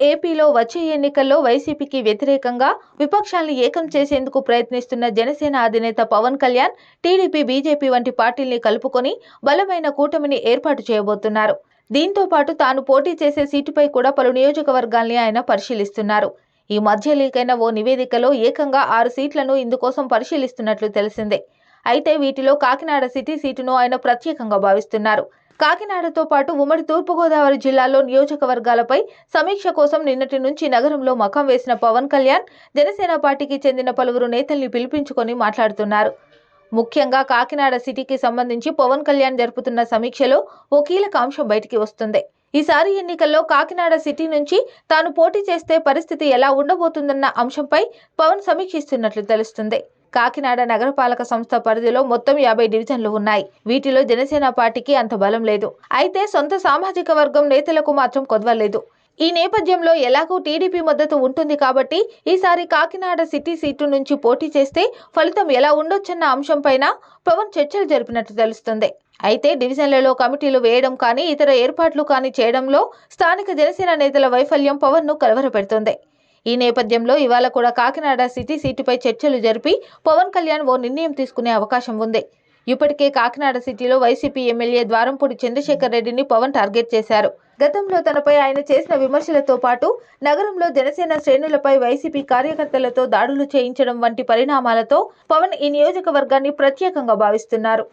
ఏపీలో వచ్చే ఎన్నికల్లో వైసీపీకి వ్యతిరేకంగా విపక్షాలను ఏకం చేసేందుకు ప్రయత్నిస్తున్న జనసేన అధినేత పవన్ కళ్యాణ్ టీడీపీ బీజేపీ వంటి పార్టీల్ని కలుపుకొని బలమైన కూటమిని ఏర్పాటు చేయబోతున్నారు. దీంతో పాటు తాను పోటీ చేసే సీటుపై కూడా పలు నియోజకవర్గాల్ని ఆయన పరిశీలిస్తున్నారు. ఈ మధ్య లీకైన ఓ నివేదికలో ఏకంగా ఆరు సీట్లను ఇందుకోసం పరిశీలిస్తున్నట్లు తెలిసిందే. అయితే వీటిలో కాకినాడ సిటీ సీటును ఆయన ప్రత్యేకంగా భావిస్తున్నారు. కాకినాడతో పాటు ఉమ్మడి తూర్పుగోదావరి జిల్లాలో నియోజకవర్గాలపై సమీక్ష కోసం నిన్నటి నుంచి నగరంలో మకం వేసిన పవన్ కళ్యాణ్ జనసేన పార్టీకి చెందిన పలువురు నేతల్ని పిలిపించుకొని మాట్లాడుతున్నారు. ముఖ్యంగా కాకినాడ సిటీకి సంబంధించి పవన్ కళ్యాణ్ జరుపుతున్న సమీక్షలో ఓ కీలక అంశం బయటికి వస్తుంది. ఈసారి ఎన్నికల్లో కాకినాడ సిటీ నుంచి తాను పోటీ చేస్తే పరిస్థితి ఎలా ఉండబోతుందన్న అంశంపై పవన్ సమీక్షిస్తున్నట్లు తెలుస్తుంది. కాకినాడ నగరపాలక సంస్థ పరిధిలో మొత్తం యాభై డివిజన్లు ఉన్నాయి. వీటిలో జనసేన పార్టీకి అంత బలం లేదు. అయితే సొంత సామాజిక వర్గం నేతలకు మాత్రం కొదవలేదు. ఈ నేపథ్యంలో ఎలాగూ టీడీపీ మద్దతు ఉంటుంది కాబట్టి ఈసారి కాకినాడ సిటీ సీటు నుంచి పోటీ చేస్తే ఫలితం ఎలా ఉండొచ్చన్న అంశంపైన పవన్ చర్చలు జరిపినట్టు తెలుస్తుంది. అయితే డివిజన్లలో కమిటీలు వేయడం కానీ ఇతర ఏర్పాట్లు కానీ చేయడంలో స్థానిక జనసేన నేతల వైఫల్యం పవన్ను ఈ నేపథ్యంలో ఇవాళ కూడా కాకినాడ సిటీ సీటుపై చర్చలు జరిపి పవన్ కళ్యాణ్ ఓ నిర్ణయం తీసుకునే అవకాశం ఉంది. ఇప్పటికే కాకినాడ సిటీలో వైసీపీ ఎమ్మెల్యే ద్వారంపూడి చంద్రశేఖర్ రెడ్డిని పవన్ టార్గెట్ చేశారు. గతంలో తనపై ఆయన చేసిన విమర్శలతో పాటు నగరంలో జనసేన శ్రేణులపై వైసీపీ కార్యకర్తలతో దాడులు చేయించడం వంటి పరిణామాలతో పవన్ ఈ నియోజకవర్గాన్ని ప్రత్యేకంగా భావిస్తున్నారు.